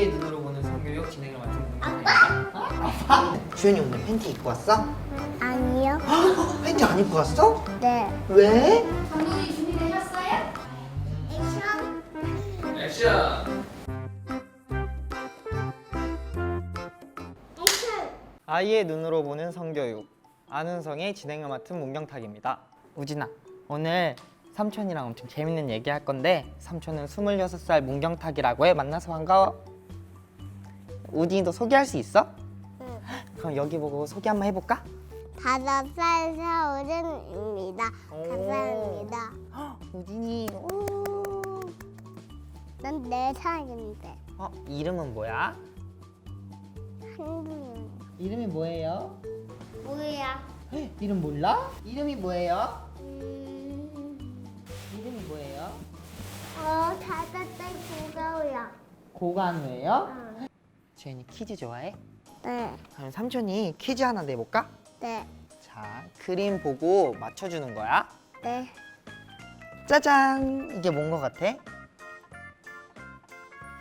아이의 눈으로 보는 성교육 진행을 맡은. 아빠. 주연이 오늘 팬티 입고 왔어? 아니요. 팬티 안 입고 왔어? 네. 왜? 감독님 준비되셨어요? 액션. 액션! 액션. 아이의 눈으로 보는 성교육 안은성의 진행을 맡은 문경탁입니다. 우진아 오늘 삼촌이랑 엄청 재밌는 얘기 할 건데 삼촌은 26살 문경탁이라고 해 만나서 반가워. 우진이도 소개할 수 있어? 응. 그럼 여기 보고 소개 한번 해볼까? 다섯 살 서울은입니다. 오. 감사합니다. 오. 난네 살인데 어, 이름은 뭐야? 한국인. 이름이 뭐예요? 뭐야? 에, 이름 몰라? 이름이 뭐예요? 음. 이름이 뭐예요? 어 다섯 살 구가우야. 고관우예요? 어. 주연이 퀴즈 좋아해? 네. 그럼 삼촌이 퀴즈 하나 내볼까? 네. 자, 그림 보고 맞춰주는 거야. 네. 짜잔! 이게 뭔거 같아?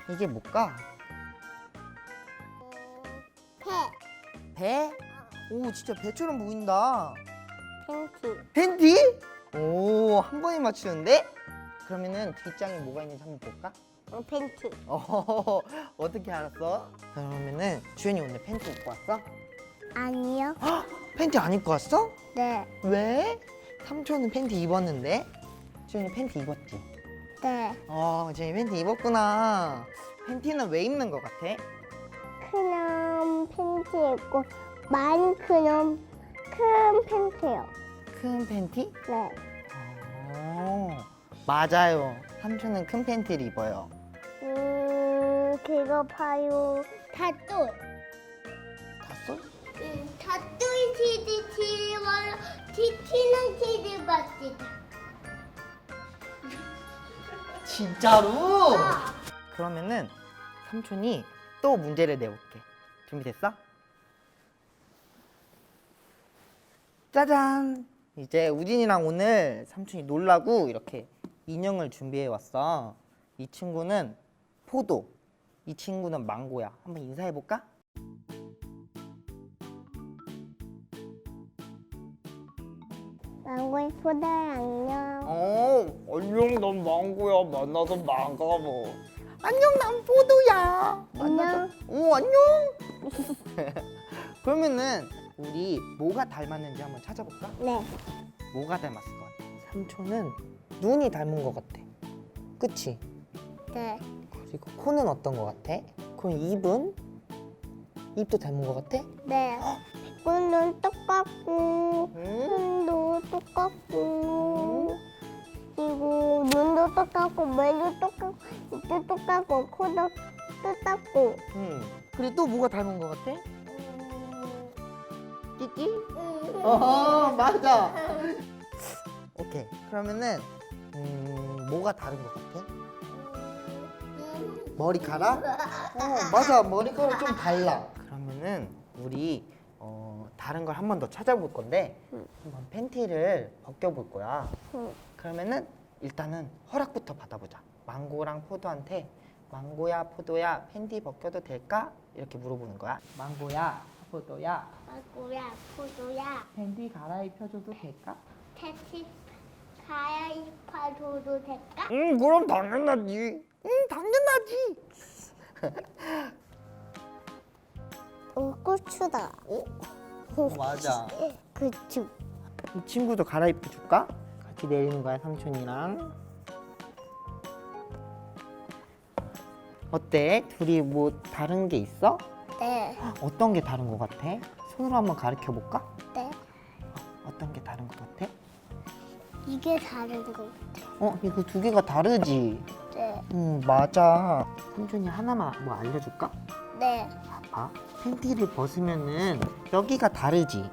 이게 뭘까? 태. 배? 오, 진짜 배처럼 보인다. 핑키. 팬티? 오, 한 번에 맞추는데? 그러면은 뒷장에 뭐가 있는지 한번 볼까? 어, 팬티. 어, 어떻게 알았어? 그러면은 주연이 오늘 팬티 입고 왔어? 아니요. 팬티 안 입고 왔어? 네. 왜? 삼촌은 팬티 입었는데? 주연이 팬티 입었지? 네. 어, 주연이 팬티 입었구나. 팬티는 왜 입는 거 같아? 그냥 팬티 입고 많이 그냥 큰 팬티요. 큰 팬티? 네. 어, 맞아요. 삼촌은 큰 팬티를 입어요. 음, 그거 봐요. 다또. 봤어? 응, 다또이 티디 티와요. 티티는 티디 맞지? 진짜로? 그러면은 삼촌이 또 문제를 내볼게. 준비됐어? 짜잔! 이제 우진이랑 오늘 삼촌이 놀라고 이렇게 인형을 준비해 왔어. 이 친구는 포도, 이 친구는 망고야. 한번 인사해 볼까? 망고 이쁘다 안녕. 어, 안녕, 난 망고야. 만나서 반가워. 안녕, 난 포도야. 안녕. 오, 안녕. 그러면은 우리 뭐가 닮았는지 한번 찾아볼까? 네. 뭐가 닮았을 것 같아? 삼촌은 눈이 닮은 것 같아. 그치? 네. 그리고 코는 어떤 것 같아? 그럼 입은? 입도 닮은 것 같아? 네. 눈은 똑같고 응? 손도 똑같고 그리고 눈도 똑같고 머리도 똑같고 입도 똑같고 코도 똑같고 응. 그리고 또 뭐가 닮은 것 같아? 음, 끼끼? 음. 어, 맞아. 오케이. 그러면은 음, 뭐가 다른 것 같아? 머리카락? 어, 맞아. 머리카락 좀 달라. 그러면은 우리 어, 다른 걸 한 번 더 찾아볼 건데 한번 팬티를 벗겨볼 거야. 응. 그러면은 일단은 허락부터 받아보자. 망고랑 포도한테 망고야, 포도야, 팬티 벗겨도 될까? 이렇게 물어보는 거야. 망고야, 포도야, 아구야 포도야 팬티 갈아입혀줘도 될까? 택시 가야 이 파줘도 될까? 응, 그럼 당연하지. 응, 당연하지. 어, 고추다. 어? 맞아. 그쵸. 이 친구도 갈아입혀 줄까? 같이 내리는 거야, 삼촌이랑. 어때? 둘이 뭐 다른 게 있어? 네. 어떤 게 다른 거 같아? 손으로 한번 가르쳐 볼까? 네. 어떤 게 다른 거 같아? 이게 다른 거 같아. 어, 이거 두 개가 다르지. 네. 응, 맞아. 삼촌이 하나만 뭐 알려줄까? 네. 봐. 팬티를 벗으면은 여기가 다르지.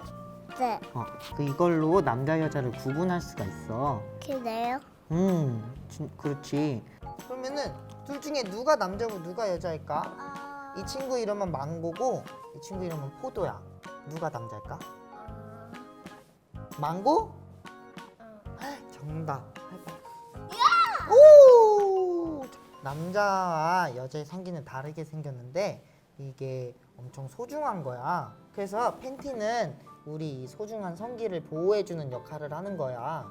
네. 어, 그 이걸로 남자 여자를 구분할 수가 있어. 그래요? 음, 진- 그렇지. 그러면은 둘 중에 누가 남자고 누가 여자일까? 아, 이 친구 이름은 망고고 이 친구 이름은 포도야. 누가 남자일까? 망고? 정답. 해봐. 오! 남자와 여자의 성기는 다르게 생겼는데 이게 엄청 소중한 거야. 그래서 팬티는 우리 이 소중한 성기를 보호해주는 역할을 하는 거야.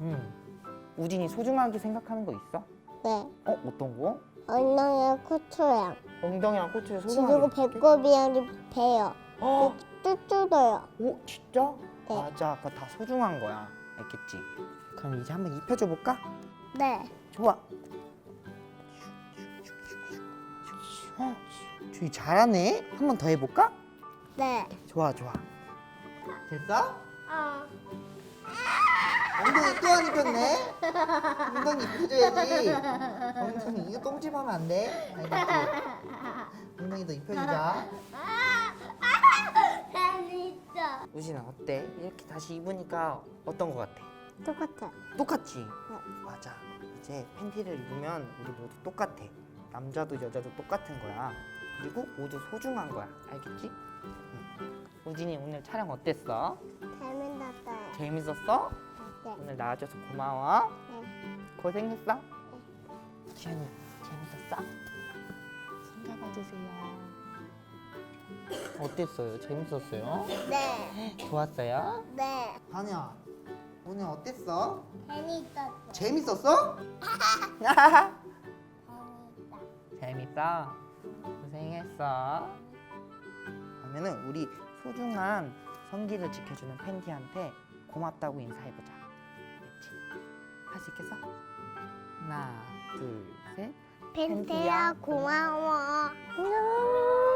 음. 우진이 소중하게 생각하는 거 있어? 네. 어 어떤 거? 엉덩이랑 코초양. 엉덩이랑 그리고 소중하게. 배꼽이랑 배요. 어? 뚜뚜도요. 오 진짜? 네. 맞아, 그거 다 소중한 거야. 알겠지? 그럼 이제 한번 입혀줘 볼까? 네. 좋아. 어, 주희 잘하네. 한 번 더 해볼까? 네. 좋아, 좋아. 됐어? 어. 엉덩이 또안 입혔네. 엉덩이 입혀줘야지. 엉덩이 이거 똥집하면 안 돼. 알겠지? 엉덩이도 입혀주자. 재밌어. 우진아 어때? 이렇게 다시 입으니까 어떤 거 같아? 똑같아. 똑같지? 맞아. 이제 팬티를 입으면 우리 모두 똑같아. 남자도 여자도 똑같은 거야. 그리고 모두 소중한 거야. 알겠지? 응. 우진이 오늘 촬영 어땠어? 재밌었어요. 재밌었어? 네. 오늘 나와줘서 고마워. 네. 고생했어. 지현이 재밌었어? 손 잡아주세요. 어땠어요? 재밌었어요? 네. 좋았어요? 네. 한이야 오늘 어땠어? 재밌었어. 재밌었어? 재밌다. 재밌어. 고생했어. 그러면은 우리 소중한 성기를 지켜주는 팬티한테 고맙다고 인사해보자. 알겠지? 할수 있겠어? 하나, 둘, 셋. 팬티야 고마워. 안녕.